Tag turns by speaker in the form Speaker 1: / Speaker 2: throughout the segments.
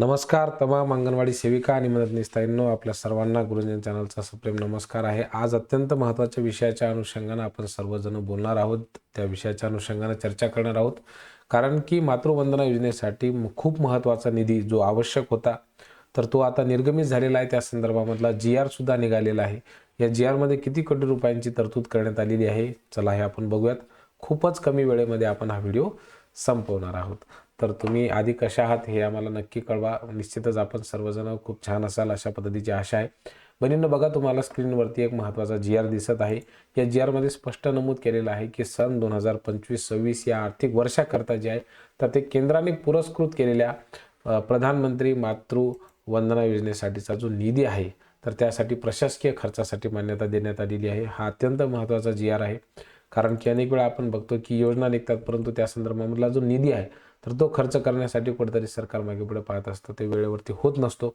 Speaker 1: नमस्कार तमाम अंगणवाडी सेविका आणि मदतनीस ताईंनो आपल्या सर्वांना गुरुजन चॅनलचा सप्रेम नमस्कार आहे. आज अत्यंत महत्त्वाच्या विषयाच्या अनुषंगानं आपण सर्वजण बोलणार आहोत. त्या विषयाच्या अनुषंगानं चर्चा करणार आहोत. कारण की मातृवंदना योजनेसाठी खूप महत्त्वाचा निधी जो आवश्यक होता तर तो आता निर्गमित झालेला आहे. त्या संदर्भामधला जी आरसुद्धा निघालेला आहे. या जी आरमध्ये किती कोटी रुपयांची तरतूद करण्यात आलेली आहे चला हे आपण बघूयात. खूपच कमी वेळेमध्ये आपण हा व्हिडिओ संपवणार आहोत. तर तुम्ही आधी कशा आहात हे आम्हाला नक्की कळवा. निश्चितच आपण सर्वजण खूप छान असाल अशा पद्धतीची आशा आहे. बहिणींनो बघा तुम्हाला स्क्रीनवरती एक महत्त्वाचा जी आर दिसत आहे. या जी आरमध्ये स्पष्ट नमूद केलेलं आहे की सन दोन हजार पंचवीस सव्वीस या आर्थिक वर्षाकरता जे आहे तर ते केंद्राने पुरस्कृत केलेल्या प्रधानमंत्री मातृ वंदना योजनेसाठीचा जो निधी आहे तर त्यासाठी प्रशासकीय खर्चासाठी मान्यता देण्यात आलेली आहे. हा अत्यंत महत्त्वाचा जी आर आहे. कारण की अनेक वेळा आपण बघतो की योजना निघतात परंतु त्या संदर्भामधला जो निधी आहे तर तो खर्च करण्यासाठी कुठेतरी सरकार मागे पुढे पाहत असतं. ते वेळेवरती होत नसतो.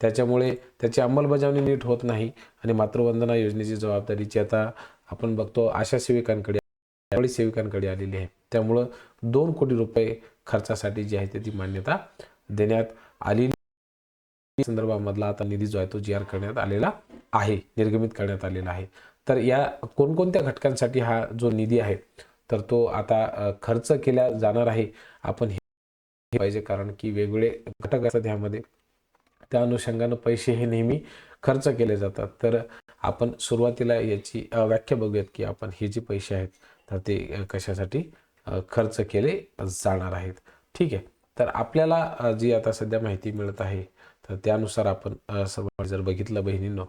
Speaker 1: त्याच्यामुळे त्याची अंमलबजावणी नीट होत नाही आणि मातृवंदना योजनेची जबाबदारीची आता आपण बघतो आशा सेविकांकडे त्यावेळी सेविकांकडे आलेली आहे. त्यामुळं दोन कोटी रुपये खर्चासाठी जी आहे ते ती मान्यता देण्यात आलेली संदर्भामधला आता निधी जो आहे तो जी आर करण्यात आलेला आहे निर्गमित करण्यात आलेला आहे. तर या कोणकोणत्या घटकांसाठी हा जो निधी आहे तर तो आता खर्च केला जाणार आहे आपण हे पाहिजे. कारण की वेगवेगळे घटक असतात ह्यामध्ये. त्या अनुषंगानं पैसे हे नेहमी खर्च केले जातात. तर आपण सुरुवातीला याची व्याख्या बघूयात की आपण हे जे पैसे आहेत तर ते कशासाठी खर्च केले जाणार आहेत. ठीक आहे. तर आपल्याला जी आता सध्या माहिती मिळत आहे तर त्यानुसार आपण सर्व जर बघितलं बहिणींनो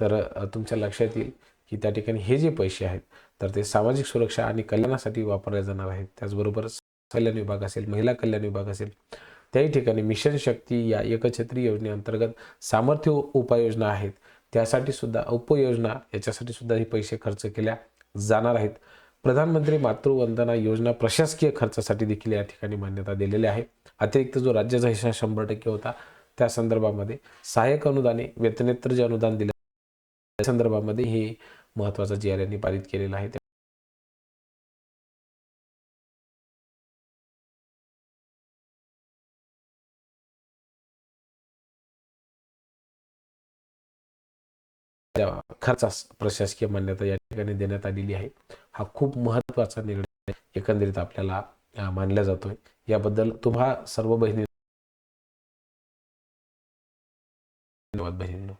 Speaker 1: तर तुमच्या लक्षात येईल की त्या ठिकाणी हे जे पैसे आहेत तर ते सामाजिक सुरक्षा आणि कल्याणासाठी वापरले जाणार आहेत. त्याचबरोबर कल्याण विभाग असेल महिला कल्याण विभाग असेल त्याही ठिकाणी मिशन शक्ती या एकछत्री योजनेअंतर्गत सामर्थ्य उपाययोजना आहेत. त्यासाठी सुद्धा उपयोजना याच्यासाठी सुद्धा हे पैसे खर्च केल्या जाणार आहेत. प्रधानमंत्री मातृवंदना योजना प्रशासकीय खर्चासाठी देखील या ठिकाणी मान्यता दिलेली आहे. अतिरिक्त जो राज्याचा हिस्सा शंभर टक्के होता. त्या संदर्भामध्ये सहाय्यक अनुदाने वेतनेतर जे अनुदान दिले त्या संदर्भामध्ये हे महत्त्वाचा जी आर यांनी पारित केलेला आहे. त्या खर्चास प्रशासकीय मान्यता या ठिकाणी देण्यात आलेली आहे. हा खूप महत्त्वाचा निर्णय एकंदरीत आपल्याला मानला जातोय. याबद्दल तुम्हा सर्व बहिणी धन्यवाद बहिणींनो.